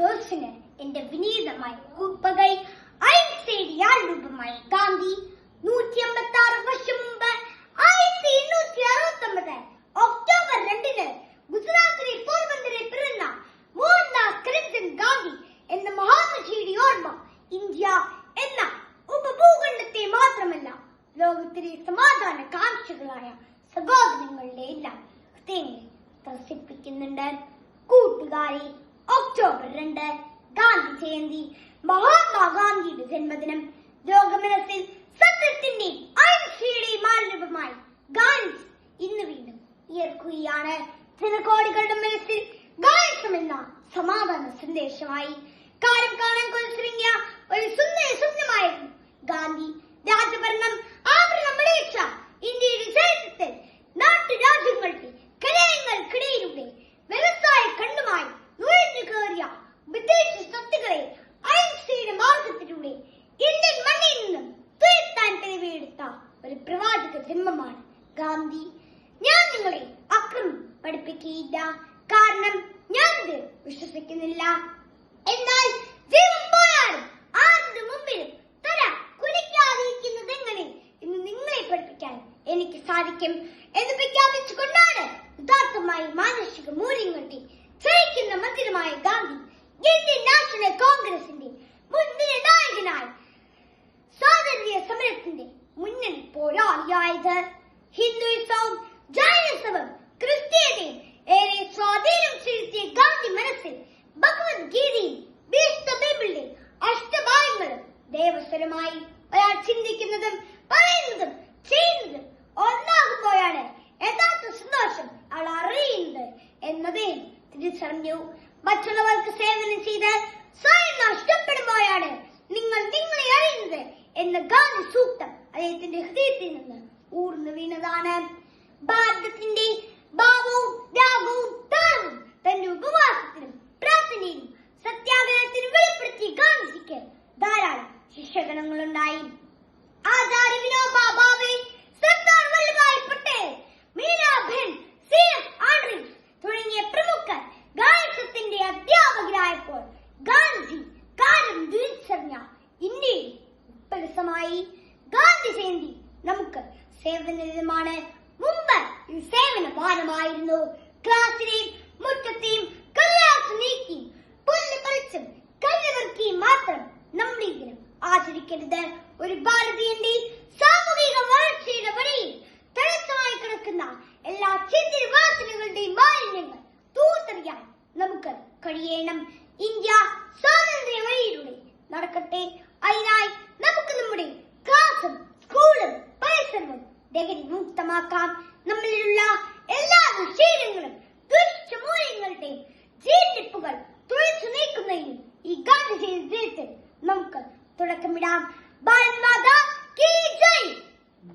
സോഴ്സിന് എന്റെ വിനീതമായ ഉപകൈ ഐൻസ്റ്റൈഡിയാൽ രൂപമായ ഗാന്ധി നൂറ്റി അമ്പത്തി ആറ് വർഷം മുമ്പ് ആയിരത്തി എണ്ണൂറ്റി അറുപത്തി ഒമ്പത് ഒക്ടോബർ രണ്ടിന് ഗുജറാത്തിലെ പോർബന്ദറിൽ പിറന്ന മോഹൻദാസ് കരംചന്ദ് ഗാന്ധി എന്ന മഹാമജിയുടെ ഓർമ്മ ഇന്ത്യ എന്ന ഉപഭൂഖണ്ഡത്തെ മാത്രമല്ല ലോകത്തിലെ സമാധാന കാഴ്ചകളായ സഹോദരങ്ങളുടെ എല്ലാം ഹൃദയങ്ങളെ ത്രസിപ്പിക്കുന്നുണ്ട്. കൂട്ടുകാരി ഒക്ടോബർ രണ്ട് ഗാന്ധി ജയന്തി. മഹാത്മാഗാന്ധിയുടെ ജന്മദിനം. ലോകമനസ്സിൽ സത്യത്തിന്റെയും അഹിംസയുടെയും മാനരൂപമായി ഗാന്ധി ഇന്ന് വീണ്ടും ഉയർക്കുകയാണ് ജനകോടികളുടെ മനസ്സിൽ ഗായസം സമാധാന സന്ദേശമായി. കാലം കാണാൻ കൊലുസുരുങ്ങിയ ഒരു സുന്ദര സ്വപ്നമായിരുന്നു ഗാന്ധി. ഗാന്ധി. ഞാൻ നിങ്ങളെ അക്രമം പഠിപ്പിക്കുകയില്ല. കാരണം ഞാൻ ഇത് വിശ്വസിക്കുന്നില്ല. എന്നാൽ നിങ്ങളെ പഠിപ്പിക്കാൻ എനിക്ക് സാധിക്കും എന്ന് പ്രഖ്യാപിച്ചുകൊണ്ടാണ് യഥാർത്ഥമായി മൂല്യം മൂല്യങ്ങളുടെ ജയിക്കുന്ന മന്ത്രിയുമായ ഗാന്ധി ഇന്ത്യൻ നാഷണൽ കോൺഗ്രസിന്റെ മുൻനിര നായകനായി സ്വാതന്ത്ര്യ സമരത്തിന്റെ മുന്നണി പോരാളിയായത്. ഹിന്ദുയിസവും ജൈനിസവും ക്രിസ്ത്യതയും ഏറെ സ്വാധീനം ചെലുത്തിയ ഗാന്ധി മനസ്സിൽ ഭഗവത്ഗീതയും വിശുദ്ധ അഷ്ടഭാഗങ്ങളും ദേവസ്വരമായി ഒരാൾ ചിന്തിക്കുന്നതും പറയുന്നതും ചെയ്യുന്നതും ഒന്നാകുമ്പോഴാണ് യഥാർത്ഥ സന്തോഷം അയാൾ അറിയുന്നത് എന്നതേ തിരിച്ചറിഞ്ഞു. മറ്റുള്ളവർക്ക് സേവനം ചെയ്ത് സ്വയം നഷ്ടപ്പെടുമ്പോഴാണ് നിങ്ങൾ നിങ്ങളെ അറിയുന്നത് എന്ന ഗാന്ധി സൂക്തം അദ്ദേഹത്തിന്റെ ഹൃദയത്തിൽ നിന്ന് ഊർന്നു വീണതാണ്. ഭാരതത്തിന്റെ ഭാവവും രാഗവും താളവും തന്റെ ഉപവാസത്തിനും പ്രാർത്ഥനയിലും സത്യാഗ്രഹത്തിനും വെളിപ്പെടുത്തിയ ഗാന്ധിജിക്ക് ധാരാളം ഉണ്ടായി ആചാര്യ വിനോബാ ഭാവെ പ്രമുഖർ അധ്യാപകരായപ്പോൾ സേവനമാണ് മുമ്പ് സേവന ഭാരമായിരുന്നു ക്ലാസ്സിലെയും മുറ്റത്തെയും കല്ലാസ് നീക്കി പുല്ല് പറിച്ചും കല്ലുവർക്കിയും മാത്രം നമ്മുടെ ദിനം ആചരിക്കരുത്. ഒരു ഭാരതീയന്റെ സാമൂഹിക വളർച്ചയുടെ വഴിയിൽ തടസ്സമായി കിടക്കുന്ന എല്ലാ ചിന്തിവാസനകളുടെയും മാലിന്യങ്ങൾ തൂത്തെറിയാൻ നമുക്ക് കഴിയണം. ഇന്ത്യ സ്വാതന്ത്ര്യ വഴിയിലൂടെ നടക്കട്ടെ. അതിനായി നമുക്ക് നമ്മുടെ ക്ലാസും സ്കൂളും പരിസരവും ലഹരി മുക്തമാക്കാം നമ്മളിലുള്ള എല്ലാ ദുശീലങ്ങളും ദുഷ്ടമൂല്യങ്ങളുടെയും ജീർണിപ്പുകൾ തുളച്ചു നീക്കുന്നതിനും ഈ ഗാന്ധി ജയന്തി ദിനത്തിൽ നമുക്ക് തുടക്കമിടാം.